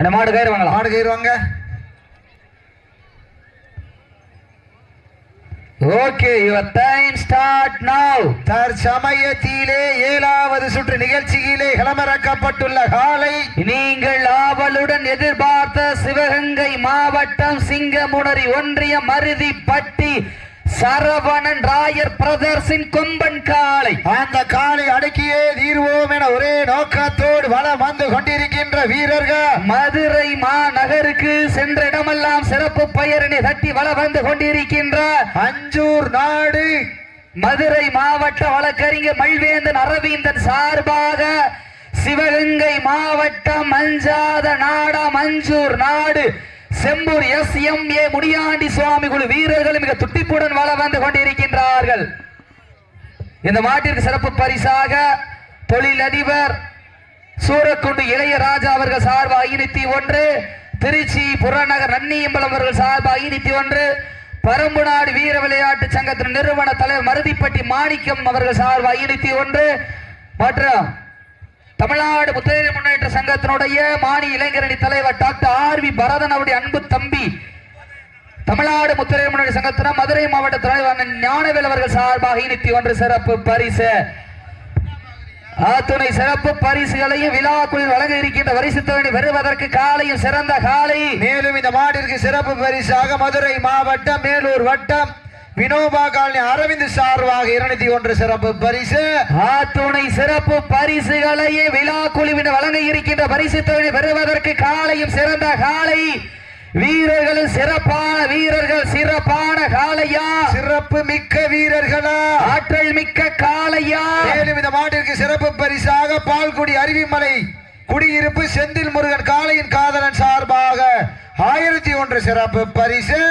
அந்த மாடு கயிறு மாடு கயிறுவாங்க okay your time start now தற்சமயத்திலே ஏழாவது சுற்று நிகழ்ச்சியிலே களமிறக்கப்பட்டுள்ள காலை நீங்கள் ஆவலுடன் எதிர்பார்த்த சிவகங்கை மாவட்டம் சிங்கமுனரி ஒன்றியம் மருதிப்பட்டி சரவணன் ராயர் பிரதர்ஸின் கொம்பன் காளை அந்த காலை அடக்கியே தீர்வோம் என ஒரே நோக்கத்தோடு வலம் வந்து கொண்டிருக்கின்ற வீரர்கள். மதுரை மாநகருக்கு சென்ற இடமெல்லாம் சிறப்பு பெயரினை தட்டி வள வந்து கொண்டிருக்கின்ற அஞ்சூர் நாடு. மதுரை மாவட்ட வழக்கறிஞர் மல்வேந்தன் அரவிந்தன் சார்பாக சிவகங்கை மாவட்டம் அஞ்சாத நாடா மஞ்சூர் நாடு. Sembur S M A Mudiyandi Swami குழு வீரர்கள் மிக துட்டிப்புடன் வள வந்து கொண்டிருக்கின்றார்கள். இந்த மாட்டிற்கு சிறப்பு பரிசாக தொழிலதிபர் சூரக்குண்டு இளையராஜா அவர்கள் சார்பாக ஐநூத்தி ஒன்று திருச்சி புறநகர் நன்னியம்பலம் அவர்கள் சார்பாக ஐநூத்தி ஒன்று பரம்புநாடு வீர விளையாட்டு சங்கத்தின் நிறுவன தலைவர் மருதிப்பட்டி மாணிக்கம் அவர்கள் சார்பாக ஐநூத்தி ஒன்று மற்றும் தமிழ்நாடு முத்தேரி முன்னேற்ற சங்கத்தினுடைய மாநில இளைஞரணி தலைவர் டாக்டர் ஆர் வி பரதன் அவருடைய அன்பு தம்பி தமிழ்நாடு முத்திரை முன்னேற்ற சங்கத்தினர் மதுரை மாவட்ட தலைவர் ஞானவேல் அவர்கள் சார்பாக இனித்தி ஒன்று சிறப்பு பரிசு. துணை சிறப்பு பரிசுகளையும் விழாக்குழுவில் வழங்க இருக்கின்ற பரிசு பெறுவதற்கு காலையும் சிறந்த காலை. மேலும் இந்த மாட்டிற்கு சிறப்பு பரிசாக மதுரை மாவட்டம் மேலூர் வட்டம் வினோபா காலனி அரவிந்த் சார்பாக இருநூத்தி ஒன்று சிறப்பு பரிசு. துணை சிறப்பு பரிசுகளையும் விழா குழுவினர் வழங்க இருக்கின்ற பரிசு தொகை பெறுவதற்கு காலையும் சிறந்த காலை. வீரர்களும் சிறப்பான வீரர்கள் சிறப்பான காளையா? சிறப்பு மிக்க வீரர்களா? ஆற்றல் மிக்க காளையா? மேலும் இந்த மாட்டிற்கு சிறப்பு பரிசாக பால்குடி அருவிமலை குடியிருப்பு செந்தில் முருகன் காளையின் காதலன் சார்பாக ஆயிரத்தி ஒன்று சிறப்பு பரிசு.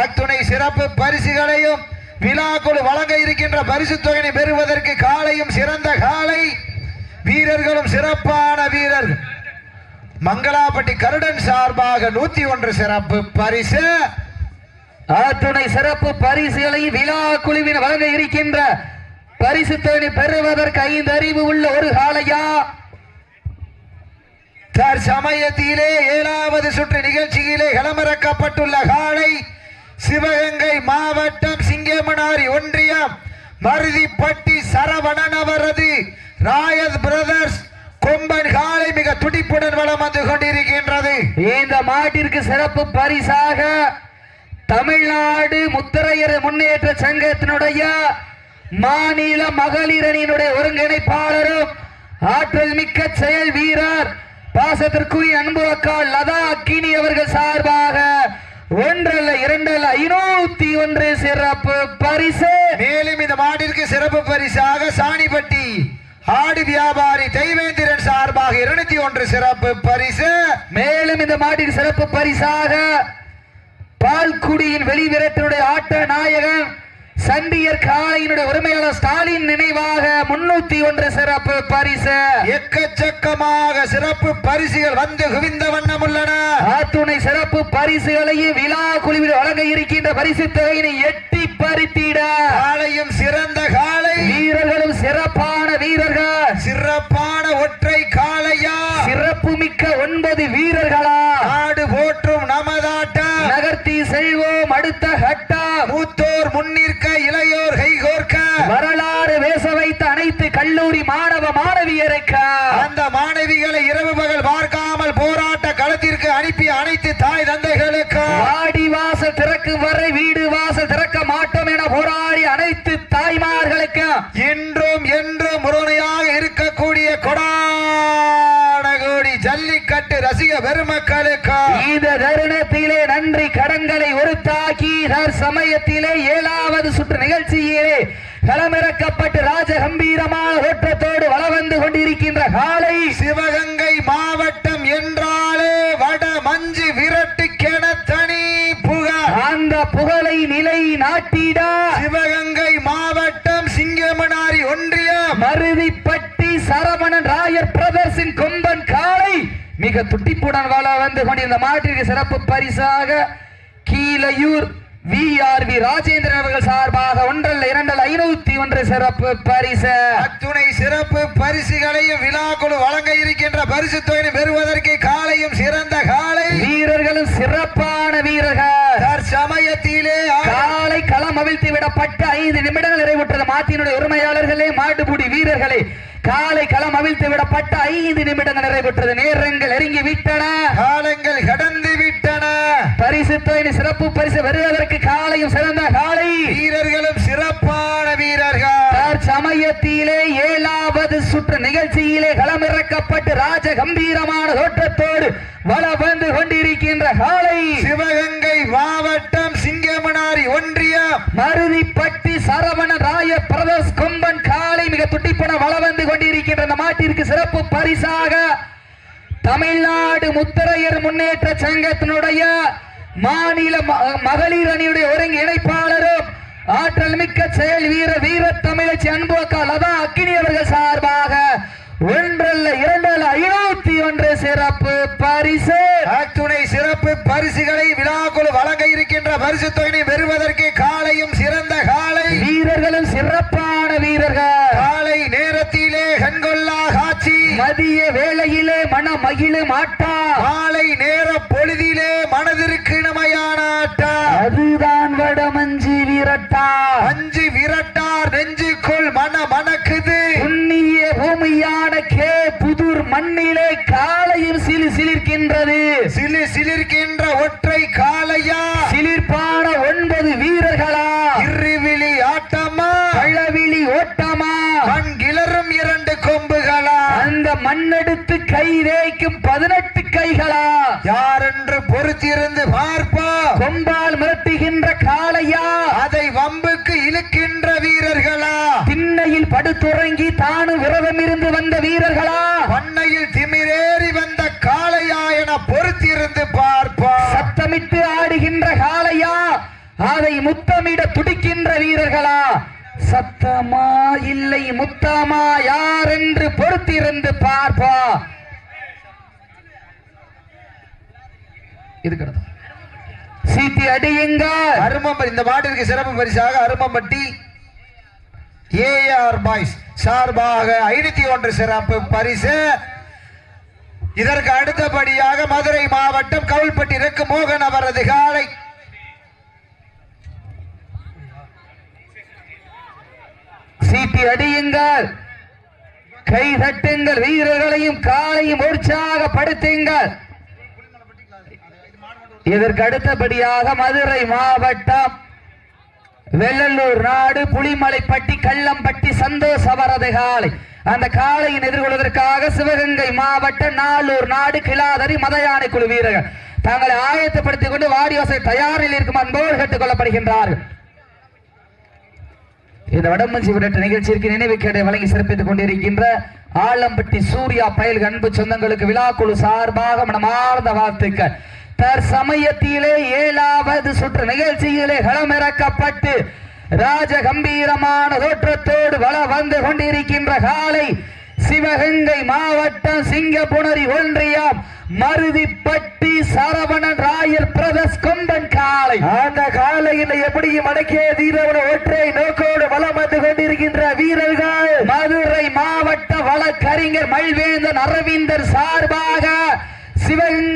அத்துணை சிறப்பு பரிசுகளையும் விழாக்குழு வழங்க இருக்கின்ற பரிசு தொகையை பெறுவதற்கு காலையும் சிறந்த காலை. வீரர்களும் சிறப்பான வீரர்கள் மங்களாப்பட்டி கருடன் சார்பாக நூத்தி ஒன்று சிறப்பு பரிசு. அத்துணை சிறப்பு பரிசுகளையும் விழா குழுவினர் வழங்க இருக்கின்ற பரிசு தொகை பெறுவதற்கு ஐந்து அறிவு உள்ள ஒரு காளையா? தற்சமயத்திலே ஏழாவது சுற்று நிகழ்ச்சியிலே களமிறக்கப்பட்டுள்ள காலை சிவகங்கை மாவட்டம் சிங்கமனாரி ஒன்றியம் மருதிப்பட்டி சரவணன் அவரது ராயத் பிரதர்ஸ் கொம்பன் காலை மிக துடிப்புடன் வளம் வந்து கொண்டிருக்கின்றது. இந்த மாட்டிற்கு சிறப்பு பரிசாக தமிழ்நாடு முத்திரையர் முன்னேற்ற சங்கத்தினுடைய மாநில மகளிரணியினுடைய ஒருங்கிணைப்பாளரும் ஆற்றல் மிக்க செயல் வீரர் பாசத்திற்குரிய அன்பு அக்கால் லதா அக்கினி அவர்கள் சார்பாக ஒன்றல்ல இரண்டல்ல ஐநூத்தி ஒன்று சிறப்பு பரிசு. மேலும் இந்த மாட்டிற்கு சிறப்பு பரிசாக சாணிப்பட்டி ஆடு வியாபாரி தெய்வேந்திரன் சார்பாக இருநூத்தி ஒன்று சிறப்பு பரிசு. மேலும் இந்த மாட்டிற்கு சிறப்பு பரிசாக பால்குடியின் வெளிவிரட்டினுடைய ஆட்ட நாயகன் சண்டியர் காளையினுடைய உரிமையாளர் ஸ்டாலின் நினைவாக முன்னூத்தி ஒன்று சிறப்பு பரிசு. எக்கச்சக்கமாக சிறப்பு பரிசுகள் வந்து குவிந்த வண்ணம் உள்ளன. ஆத்துணை சிறப்பு பரிசுகளையும் விழா குழுவில் வழங்க இருக்கின்ற பரிசு தொகையினை எட்டி பறித்திட. காலையும் சிறந்த காலை வீரர்களும் சிறப்பான வீரர்கள். சிறப்பான ஒற்றை காளையா. சிறப்பு மிக்க ஒன்பது வீரர்களா. நாடு போற்றும் நமதாட்டம் நகர்த்தி செல்வோம் அடுத்த கட்டா மூத்தோர் முன்னிற்க தாய் தந்தைகளுக்கு வாடி வாசல் திறக்கும் வரை வீடு வாசல் திறக்க மாட்டோம் என போராடி அனைத்து தாய்மார்களுக்கு இன்றும் என்றும் முழுமையாக இருக்கக்கூடிய கொடாடகோடி ஜல்லிக்கட்டு ரசிக பெருமக்களுக்கு இந்த தருணத்திலே நன்றி கடன்களை ஒருத்தாக்கி சமயத்திலே ஏழாவது சுற்று நிகழ்ச்சியிலே களமிறக்கப்பட்டு ராஜ கம்பீரமான ஓட்டத்தோடு வள வந்து கொண்டிருக்கின்ற காலை சிவகங்கை மாவட்டம் என்றாலே புகழை நிலை நாட்டிட சிவகங்கை மாவட்டம் சிங்கமனாரி ஒன்றியம் மருதிப்பட்டி சரவணன் ராயர் பிரதர்ஸின் கொம்பன் காளை. மிக துட்டிப்புடன் வாழ வந்து கொண்டிருந்த மாட்டிற்கு சிறப்பு பரிசாக Keelaiyur V R V Rajendran அவர்கள் சார்பாக ஒன்றல்ல இரண்டல்ல ஐநூத்தி ஒன்று சிறப்பு பரிசு. அத்துணை சிறப்பு பரிசுகளையும் விழாக்குழு வழங்க இருக்கின்ற பரிசு தொகையை பெறுவதற்கு காலையும் சிறந்த காலை. வீரர்களும் சிறப்பான வீரர்கள். தற்சமயத்திலே காலை களம் அவிழ்த்து விடப்பட்ட ஐந்து நிமிடங்கள் நிறைவுற்றது. மாத்தினுடைய உரிமையாளர்களே மாட்டுப்புடி வீரர்களே காலை களம் அவிழ்த்து விடப்பட்ட ஐந்து நிமிடங்கள் நிறைவுற்றது. நேரங்கள் நெருங்கி விட்டன காலங்கள் கடந்து விட்டன பரிசு தொகையின் சிறப்பு பரிசு வருவதற்கு காலையும் சிறந்த காலை. வீரர்களும் சிறப்பான வீரர்கள். சமயத்திலே ஏழாவது சுற்று நிகழ்ச்சியிலே களமிறக்கப்பட்டு ராஜ கம்பீரமான தோற்றத்தோடு வள வந்து கொண்டிருக்கின்ற காலை. சிவகங்கை மாவட்டம் சிங்கமனாரி ஒன்றியம். மருதிப்பட்டி சரவண ராய கொம்பன் காலை வள வந்து கொண்டிருக்கின்ற அந்த மாட்டிற்கு சிறப்பு பரிசாக தமிழ்நாடு முத்தரையர் முன்னேற்ற சங்கத்தினுடைய மாநில ம- மகளிர் அணியுடைய ஒருங்கிணைப்பாளரும் ஆற்றல் மிக்க செயல் வீர வீர தமிழச்சி அன்பு அக்கா லதா அக்கினி அவர்கள் சார்பாக ஒன்றல்ல இரண்டல்ல ஐநூத்தி ஒன்று சிறப்பு பரிசு. அத்துணை சிறப்பு பரிசுகளை விழாக்குழு வழங்க இருக்கின்ற பரிசு தொகையை பெறுவதற்கு காலையும் சிறந்த காலை. வீரர்களும் சிறப்பான வீரர்கள். காலை நேரத்திலே கண்கொள்ளா காட்சி. மதிய வேளையிலே மன மகிழும் ஆட்டா மாலை நேர பொழுதிலே மனதிற்கு இனமையான ஆட்டம் அதுதான் வடமஞ்சி வீரட்டா. அஞ்சு விரட்டார் நெஞ்சுக்குள் மன மணக்குது. புண்ணிய பூமியான கே புதூர் மண்ணிலே காலையும் சிலு சிலிர்க்கின்றது. சிலு சிலிர்க்கின்ற ஒற்றை காலையா சிலிர்ப்பான ஒன்பது வீரர்களா? இருவிழி ஆட்டமா? பழவிழி ஓட்டமா? மண் கிளறும் இரண்டு கொம்புகளா? அந்த மண்ணெடுத்து கை தேய்க்கும் பதினெட்டு கைகளா? யாரென்று பொறுத்திருந்து பார்ப்போம். கொம்பால் மிரட்டுகின்ற காளையா? படுத்துறங்கி தானும் விரதம் இருந்து வந்த வீரர்களா? பண்ணையில் திமிரேறி வந்த காளையா என பொறுத்திருந்து பார்ப்போம் சத்தமிட்டு ஆடுகின்ற காளையா? அதை முத்தமிட துடிக்கின்ற வீரர்களா? சத்தமா இல்லை முத்தமா யார் என்று பொறுத்திருந்து பார்ப்பா. இதுக்கு சீட்டி அடியுங்க. அருமம் இந்த மாட்டிற்கு சிறப்பு பரிசாக அருமம்பட்டி ஏஆர் பாய்ஸ் சார்பாக ஐநூத்தி ஒன்று சிறப்பு பரிசு. இதற்கு அடுத்தபடியாக மதுரை மாவட்டம் கவுல்பட்டி இருக்கு மோகன் அவரது காலை. சீட்டி அடியுங்கள். கை தட்டுங்கள். வீரர்களையும் காலையும் உற்சாகப்படுத்துங்கள் இதற்கு அடுத்தபடியாக மதுரை மாவட்டம் வெள்ளலூர் நாடு புலிமலைப்பட்டி கள்ளம்பட்டி சந்தோஷ வரது காலை அந்த காலையின் எதிர்கொள்வதற்காக சிவகங்கை மாவட்ட நாளூர் நாடு கிளாதரி மதயானை குழு வீரர்கள். தங்களை ஆயத்தப்படுத்திக் கொண்டு வாடிவாசை தயாரில் இருக்கும் அன்போடு கேட்டுக் கொள்ளப்படுகின்றார்கள். இந்த வடமஞ்சி விரட்டு நிகழ்ச்சிக்கு நினைவு கேடை வழங்கி சிறப்பித்துக் கொண்டிருக்கின்ற ஆலம்பட்டி சூர்யா பயல் அன்பு சொந்தங்களுக்கு விழாக்குழு சார்பாக மனமார்ந்த வாழ்த்துக்கள். தற்சமயத்திலே ஏழாவது சுற்று நிகழ்ச்சியிலே களமிறக்கப்பட்டு ராஜ கம்பீரமான தோற்றத்தோடு வள வந்து கொண்டிருக்கின்ற காலை சிவகங்கை மாவட்டம் சிங்கப்புணரி ஒன்றியம் மருதிப்பட்டி சரவணன் ராயர் பிரதர்ஸ் கொம்பன் காளை அந்த காலையில் எப்படியும் அடக்கிய தீரவன ஒற்றை நோக்கோடு வளம் வந்து கொண்டிருக்கின்ற வீரர்கள். மதுரை மாவட்ட வழக்கறிஞர் மல்வேந்தன் அரவிந்தர் சார்பாக சிவகங்கை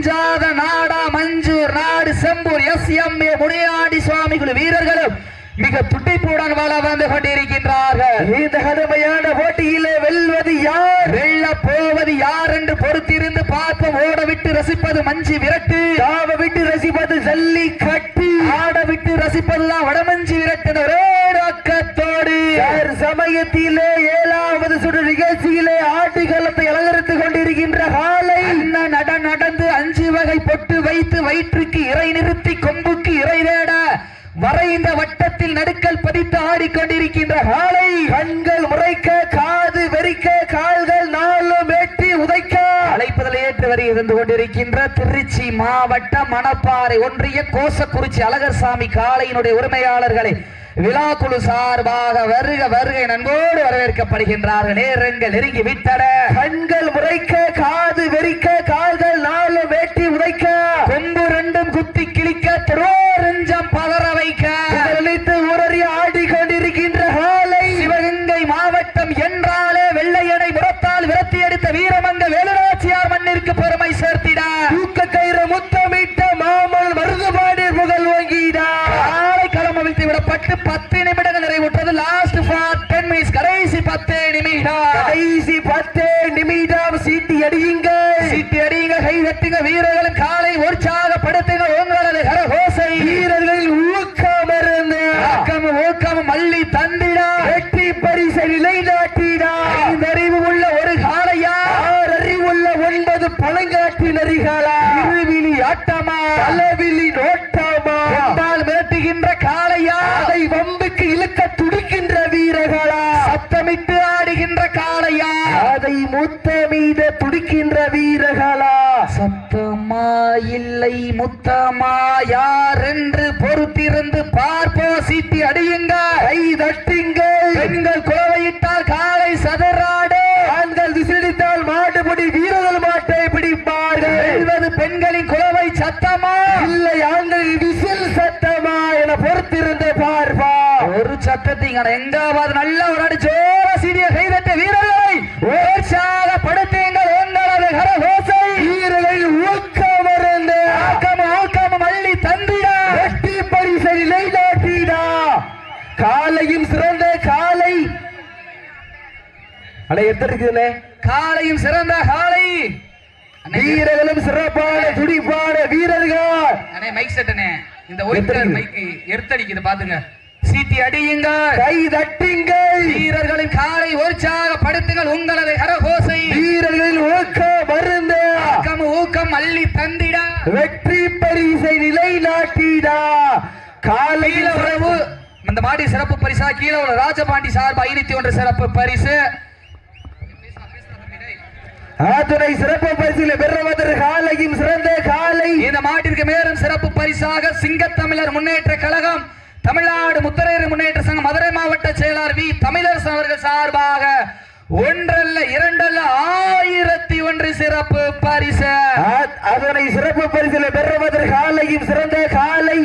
அஞ்சாத நாடா மஞ்சூர் நாடு Sembur S M A Muniyandi சுவாமிகள் வீரர்களும் மிக துடிப்புடன் வள வந்து கொண்டிருக்கின்றார்கள். இந்த கடுமையான போட்டியிலே வெல்வது யார்? வெல்ல போவது யார் என்று பொறுத்திருந்து பார்ப்போம். ஓட விட்டு ரசிப்பது மஞ்சி விரட்டு. தாவ விட்டு ரசிப்பது ஜல்லி கட்டு ஆட விட்டு ரசிப்பதுதான் வடமஞ்சி விரட்டு ஒரே நோக்கத்தோடு. சமயத்திலே ஏழாவது சுற்று நிகழ்ச்சியிலே ஆட்டுகளத்தை அலங்கரித்துக் கொண்டிருக்கின்ற காலை? நட நடந்து அஞ்சு வகை பொட்டு வைத்து வயிற்றுக்கு இறை நிறுத்தி கொம்புக்கு இறை தேட. வரைந்த வட்டத்தில் நடுக்கல் பதித்து ஆடிக்கொண்டிருக்கின்ற காலை. கண்கள் முறைக்க காது வெறிக்க கால்கள் நான் வரை இருந்து கொண்டிருக்கின்ற திருச்சி மாவட்ட மணப்பாறை ஒன்றிய கோசக்குறிச்சி அழகர்சாமி காலையினுடைய உரிமையாளர்களை விழாக்குழு சார்பாக வருக வருகை நண்போடு வரவேற்கப்படுகின்றார்கள். நேரங்கள் நெருங்கி விட்டன. கண்கள் முறைக்க காது வெறிக்க கால்கள் நாலு வேட்டி உதைக்க கொம்பு ரெண்டும் குத்தி கிழிக்க திருவாரஞ்சம் பதற வைக்க. அழித்து உரறி ஆடி கொண்டிருக்கின்ற காலை சிவகங்கை மாவட்டம் என்றாலே வெள்ளையடை முறத்தால் விரத்தி எடுத்த வீரமன் நரிகளா இருவிழி ஆட்டமா? தலைவிழி நோட்டமா? கொண்டால் மிரட்டுகின்ற காளையா? அதை வம்புக்கு இழுக்க துடிக்கின்ற வீரர்களா? சத்தமிட்டு ஆடுகின்ற காளையா? அதை முத்தமீத துடிக்கின்ற வீரர்களா? சத்தமா இல்லை முத்தமா? யார் என்று பொறுத்திருந்து பார்ப்போம் சீட்டி அடியுங்க. கை தட்டுங்கள் பெண்கள் குலவையிட்டால் காலை சதறாடு. ஆண்கள் விசிலித்தால் மாட்டுப்படி வீரர்கள் மாட்டை பிடிப்பார்கள் வெல்வது பெண்களின் குலவை சத்தமா? இல்லை ஆண்கள் விசில் சத்தமா என பொறுத்திருந்து பார்ப்பா. ஒரு சத்தத்தைங்க எங்காவது நல்ல ஒரு அடி ஜோர சீரிய கைதட்ட வீரர்களை உற்சாகப்படுத்துங்கள் உங்களது கரகோசை. வீரர்கள் ஊக்கம் இருந்து ஆக்கம் ஆக்கம் மல்லி தந்திடா. வெற்றி பரிசை நிலைநாட்டினா காலையும் சிறந்த காலை. அட எத்தனை காலையும் சிறந்த காலை. வீரர்களும் சிறப்பான துடிப்பான வீரர்கள். அண்ணே மைக் செட்டனே இந்த ஒயிட் கலர் மைக்கு எர்த்தடிக்குது பாத்துங்க. சீட்டி அடியுங்க கை தட்டுங்கள். வீரர்களின் காலை உற்சாகப்படுத்துங்கள் உங்களது கரகோசை. வீரர்களின் ஊக்கம் மருந்து. ஆக்கம் ஊக்கம் மல்லி தந்திடா. வெற்றி பரிசை நிலைநாட்டினா காலையில் கீழ உறவு. இந்த மாடி சிறப்பு பரிசா கீழே உள்ள ராஜபாண்டி சார்பு ஐநூத்தி ஒன்று சிறப்பு பரிசு. ஆத்துணை சிறப்பு பரிசில பெறுவதற்கு காலையும் சிறந்த காலை. இந்த மாட்டிற்கு மேலும் சிறப்பு பரிசாக சிங்கத்தமிழர் முன்னேற்ற கழகம் தமிழ்நாடு முத்தரையர் முன்னேற்ற சங்கம் மதுரை மாவட்ட செயலாளர் வி. தமிழரசன் அவர்கள் சார்பாக ஒன்றல்ல இரண்டல்ல ஆயிரத்தி ஒன்று சிறப்பு பரிசு. அதனை சிறப்பு பரிசில பெறுவதற்கு காலையும் சிறந்த காலை.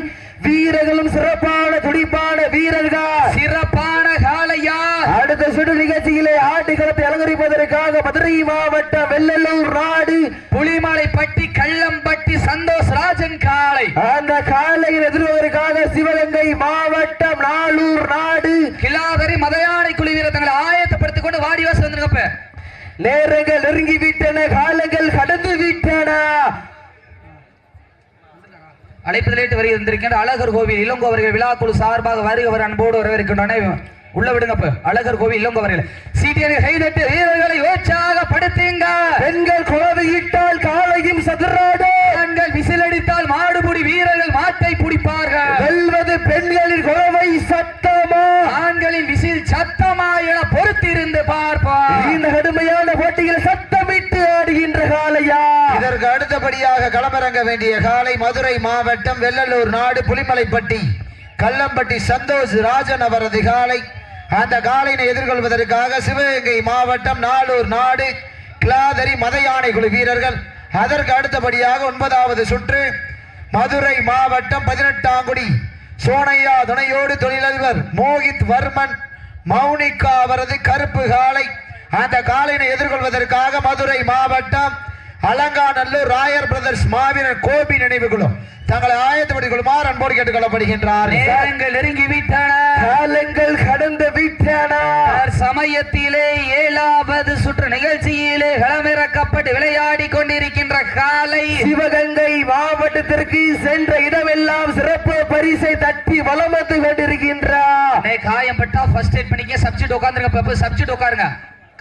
வீரர்களும் சிறப்பான துடிப்பான வீரர்கள் சிறப்பான காலையா அடுத்த சுடு நிகழ்ச்சியிலே ஆட்டுக்களத்தை அலங்கரிப்பதற்காக மதுரை மாவட்டம் வெள்ளலூர் நாடு புலிமலை பட்டி கள்ளம்பட்டி சந்தோஷ் ராஜன் காளை. அந்த காலையில் எதிர்வதற்காக சிவகங்கை மாவட்டம் நாளூர் நாடு. கிலாதரி மதையானை குழு வீரர் தங்களை ஆயத்தப்படுத்திக் கொண்டு வாடி வாசல் வந்திருக்கப்ப. நேரங்கள் நெருங்கி விட்டன காலங்கள் கடந்து விட்டன. அழைப்பதில் லேட்டு வரை இருந்திருக்கின்ற அழகர் கோவில் இளங்கோ அவர்கள் விழாக்குழு சார்பாக வருகவர் அன்போடு வரவேற்கின்றன உள்ள விடுங்கப்ப அழகர் கோவில் இளங்கோ அவர்கள் சீட்டியனை கைதட்டு வீரர்களை உற்சாகப்படுத்துங்க பெண்கள் குழவையிட்டால் காலையும் சதுராடு. ஆண்கள் விசிலடித்தால் மாடுபுடி வீரர்கள் மாட்டை பிடிப்பார்கள். வெல்வது பெண்களின் குழவை சத்தமா? ஆண்களின் விசில் சத்தமா என பொறுத்திருந்து பார்ப்பார் இந்த கடுமையான போட்டியில் சத்தமிட்டு ஆடுகின்ற காலையா இதற்கு அடுத்தபடியாக களமிறங்க வேண்டிய காலை மதுரை மாவட்டம் வெள்ளலூர் நாடு புலிமலைப்பட்டி கல்லம்பட்டி சந்தோஷ் ராஜன் அவரது காலை அந்த காலையினை எதிர்கொள்வதற்காக சிவகங்கை மாவட்டம் நாளூர் நாடு கிளாதரி மத யானை குழு வீரர்கள். அதற்கு அடுத்தபடியாக ஒன்பதாவது சுற்று மதுரை மாவட்டம் பதினெட்டாங்குடி. சோனையா துணையோடு தொழிலதிபர் மோகித் வர்மன் மௌனிகா அவரது கருப்பு காலை அந்த காலையினை எதிர்கொள்வதற்காக மதுரை மாவட்டம் அலங்காநல்லூர் ராயர் பிரதர்ஸ் மாவீரன் கோபி நினைவு குழு தங்களை ஆயத்தப்படுத்திக் கொள்ளுமாறு அன்போடு கேட்டுக்கொள்ளப்படுகின்றார். நேரங்கள் நெருங்கி விட்டன காலங்கள் கடந்து விட்டன. சமயத்திலே ஏழாவது சுற்று நிகழ்ச்சியிலே களமிறக்கப்பட்டு விளையாடி கொண்டிருக்கின்ற காலை. சிவகங்கை மாவட்டத்திற்கு சென்ற இடமெல்லாம் சிறப்பு பரிசை தட்டி வலம் வந்து கொண்டிருக்கின்றார் காயம் பட்டா ஃபர்ஸ்ட் எய்ட் பண்ணிக்க சப்ஜெக்ட் உட்காந்துருங்க சப்ஜெக்ட் உட்காருங்க.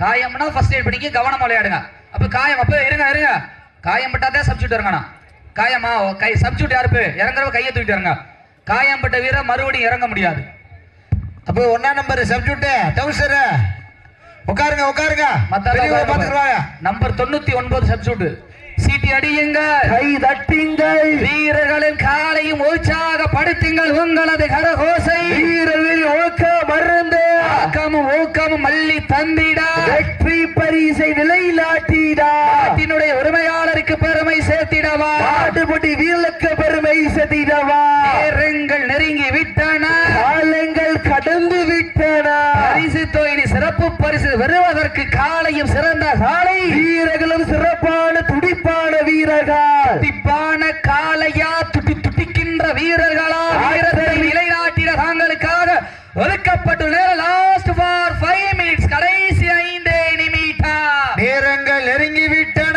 காயம்னா ஃபர்ஸ்ட் எய்ட் பண்ணிக்க கவனம் விளையாடுங்க. அப்ப காயம் அப்ப இருங்க இருங்க. காயம் பட்டாதான் சப்ஜெக்ட் இறங்கணும். காயமா கை சப்ஜெக்ட் யாருப்பு இறங்குறவ கையை தூக்கிட்டு இறங்க. காயம் பட்ட வீரர் மறுபடியும் இறங்க முடியாது. அப்போ ஒன்னா நம்பர் சப்ஜெக்ட் டவுசர் உட்காருங்க உட்காருங்க. உட்காருங்க. பாத்துக்குவாங்க நம்பர் தொண்ணூத்தி ஒன்பது சப்ஜெக்ட் சீட்டி அடியுங்க கை தட்டுங்கள். வீரர்களின் காலையும் உற்சாகப்படுத்துங்கள் உங்களது கரகோசை. வீரர்கள் ஒழுக்க மறந்து. ஆக்கமும் ஊக்கமும் மல்லி தந்திடா. வெற்றி பரிசை நிலைநாட்டிடா. நாட்டினுடைய உரிமையாளருக்கு பெருமை சேர்த்திடவா. நாட்டுப்பட்டி வீரலுக்கு பெருமை செதிடவா நேரங்கள் நெருங்கி விட்டன. காலங்கள் கடந்து விட்டன. பரிசு தொகையினை சிறப்பு பரிசு பெறுவதற்கு காலையும் சிறந்த காலை. வீரர்களும் சிறப்பான வீரர்கள். துடிப்பான காளையா துடி துடிக்கின்ற வீரர்களா வீரத்தை நிலைநாட்டிட தாங்களுக்காக ஒதுக்கப்பட்டுள்ள லாஸ்ட் ஃபார் ஃபைவ் மினிட்ஸ் கடைசி ஐந்தே நிமிடம் நேரங்கள் நெருங்கி விட்டன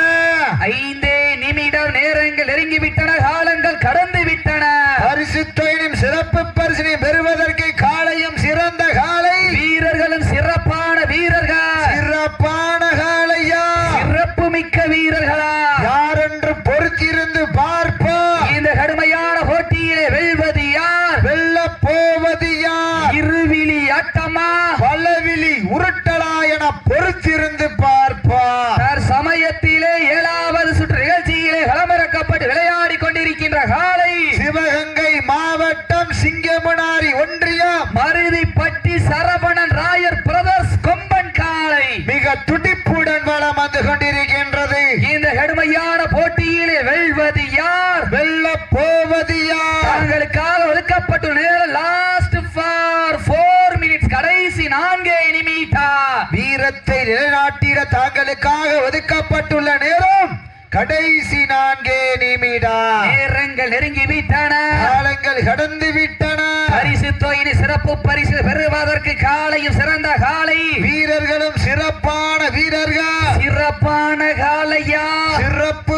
ஐந்தே நிமிடம் நேரங்கள் நெருங்கி விட்டன காலங்கள் கடந்து விட்டன பரிசு தொகையினும் சிறப்பு பரிசினை பெறுவதற்கு காளையும் சிறந்த காளை வீரர்களும் சிறப்பான வீரர்கள் சிறப்பான காளையா சிறப்பு மிக்க வீரர்களா யாரென்று பொறுத்திருந்து பார்ப்போம் இந்த கடுமையான போட்டியிலே வெல்வது யார் வெல்ல போவது யார் இருவிழி ஆட்டமா பலவிழி உருட்டலா என பொறுத்திருந்து பார்ப்போம் தர் சமயத்திலே ஏழாவது சுற்று நிகழ்ச்சியிலே களமிறக்கப்பட்டு விளையாடி கொண்டிருக்கின்ற காலை சிவகங்கை மாவட்டம் சிங்கமுனாரி ஒன்றியம் மருதிப்பட்டி சரவணன் ராயர் பிரதர்ஸ் கொம்பன் காலை மிக துடிப்புடன் வளம் வந்து கொண்டிருக்கின்றது இந்த கடுமையான போட்டியிலே வெல்வது யார் வெல்ல போவது யார் தாங்களுக்காக ஒதுக்கப்பட்டுள்ள நேரம் லாஸ்ட் ஃபார் ஃபோர் மினிட்ஸ் கடைசி நான்கே நிமிடம் வீரத்தை நிலைநாட்டிட தாங்களுக்காக ஒதுக்கப்பட்டுள்ள நேரம் கடைசி நான்கே நிமிடம் நேரங்கள் நெருங்கி விட்டன காலங்கள் கடந்து விட்டன பரிசு தொகையினை சிறப்பு பரிசு பெறுவதற்கு காலையும் சிறந்த காலை. வீரர்களும் சிறப்பான வீரர்கள். சிறப்பான காலையா? சிறப்பு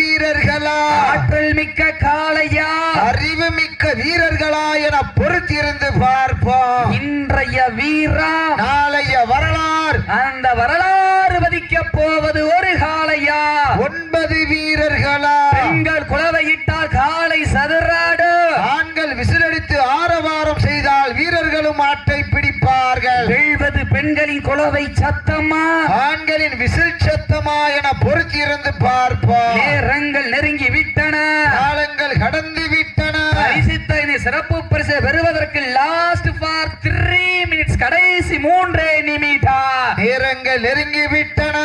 வீரர்களா? ஆற்றல் மிக்க காலையா அறிவு மிக்க வீரர்களா என பொறுத்திருந்து பார்ப்போம். இன்றைய வீரா? நாளைய வரலாறு. அந்த வரலாறு வதிக்க போவது ஒரு காலையா ஒன்பது வீரர்களா பெண்கள் குலவையிட்டால் காலை சதுராடு ஆண்கள் விசிலடித்து ஆரவாரம் செய்தால் வீரர்களும் ஆட்டை பிடிப்பார்கள் வெல்வது பெண்களின் குலவை சத்தமா? ஆண்களின் விசில் சத்தமா என பொறுத்திருந்து பார்ப்போம். நேரங்கள் நெருங்கி விட்டன. காலங்கள் கடந்து விட்டன. பரிசுத்தனை சிறப்பு பரிசு பெறுவதற்கு லாஸ்ட் ஃபார் த்ரீ மினிட்ஸ் கடைசி மூன்றே நிமிடம் நேரங்கள் நெருங்கி விட்டன.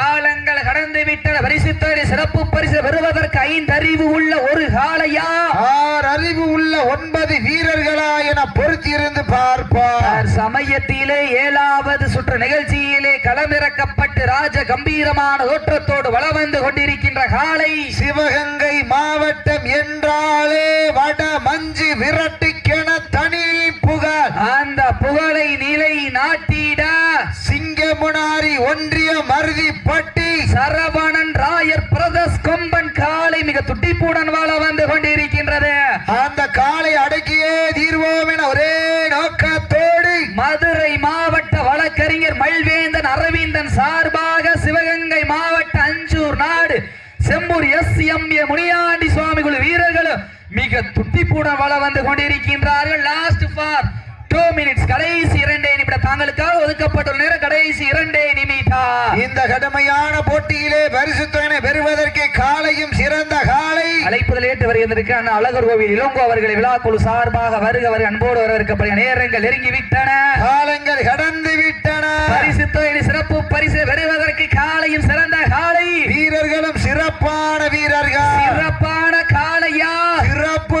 காலங்கள் கடந்து விட்டன. பரிசுத்தனை சிறப்பு பரிசு பெறுவதற்கு ஐந்து அறிவு உள்ள ஒரு காளையா? ஆறு அறிவு உள்ள என பொறுத்திருந்து பார்ப்போம் தர் சமயத்திலே ஏழாவது சுற்று நிகழ்ச்சியிலே களமிறக்கப்பட்டு ராஜ கம்பீரமான தோற்றத்தோடு வலம் வந்து கொண்டிருக்கின்ற காளை சிவகங்கை மாவட்டம் என்றாலே வட மஞ்சு விரட்டுக்கென தனி புகழ். அந்த புகழை நிலை நாட்டிட சிங்கமுனாரி ஒன்றிய மருதிப்பட்டி. சரவணன் ராயர் பிரதஸ் கொம்பன் காளை மிக துட்டிப்புடன் வாழ வந்து கொண்டிருக்கின்றது. அந்த காலை அடக்கியே தீர்வோம் என ஒரே நோக்கத்தோடு. மதுரை மாவட்ட வழக்கறிஞர் மல்வேந்தன் அரவிந்தன் சார்பாக சிவகங்கை மாவட்ட அஞ்சூர் நாடு Sembur S M A Muniyandi Swami குழு வீரர்களும் மிக துட்டிப்புடன் வள வந்து கொண்டிருக்கின்றார்கள். லாஸ்ட் ஃபார் டூ மினிட்ஸ் கடைசி இரண்டே நிமிடம். தாங்களுக்காக ஒதுக்கப்பட்டுள்ள நேரம். கடைசி இரண்டே நிமிடம். இந்த கடுமையான போட்டியிலே பரிசுத்தனை பெறுவதற்கு காலையும் சிறந்த காலை. அழைப்புதல் ஏற்று வருகின்றிருக்க அழகர் கோவில் இளங்கோ அவர்களை விழாக்குழு சார்பாக வருக அவர் அன்போடு வரவிருக்கப்படுகிற நேரங்கள் நெருங்கி விட்டன காலங்கள் கடந்து விட்டன. பரிசு தொகை சிறப்பு பரிசு பெறுவதற்கு காலையும் சிறந்த காலை. வீரர்களும் சிறப்பான வீரர்கள். சிறப்பான காளையா. சிறப்பு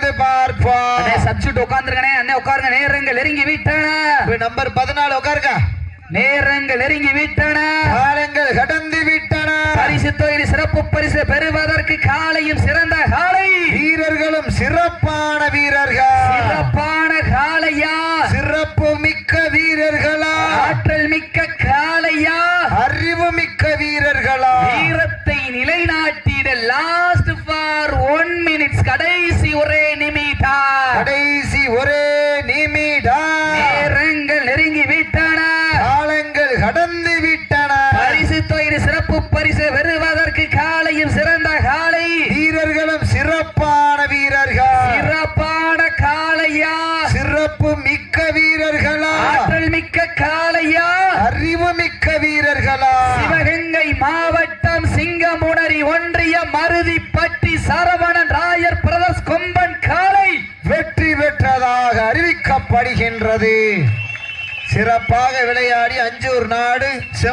பொறுத்திருந்து பார்ப்போம். சப்ஸ்டியூட் உட்கார்ந்துருக்கனே அண்ணே உட்காருங்க. நேரங்கள் நெருங்கி விட்டன. நம்பர் பதினாலு உட்காருங்க. நேரங்கள் நெருங்கி விட்டன. காலங்கள் கடந்து விட்டன. பரிசு தொகை சிறப்பு பரிசு பெறுவதற்கு காலையும் சிறந்த காலை. வீரர்களும் சிறப்பான வீரர்கள். சிறப்பான காளையா சிறப்பு மிக்க வீரர்களா? ஆற்றல் மிக்க காளையா அறிவு மிக்க வீரர்களா? வீரத்தை நிலைநாட்டிட லாஸ்ட் ஃபார் ஒன் மினிட்ஸ் கடைசி ஒரே நிமிடம். கடைசி ஒரே படுகின்றது சிறப்பாக விளையாடி அஞ்சூர் நாடு செம்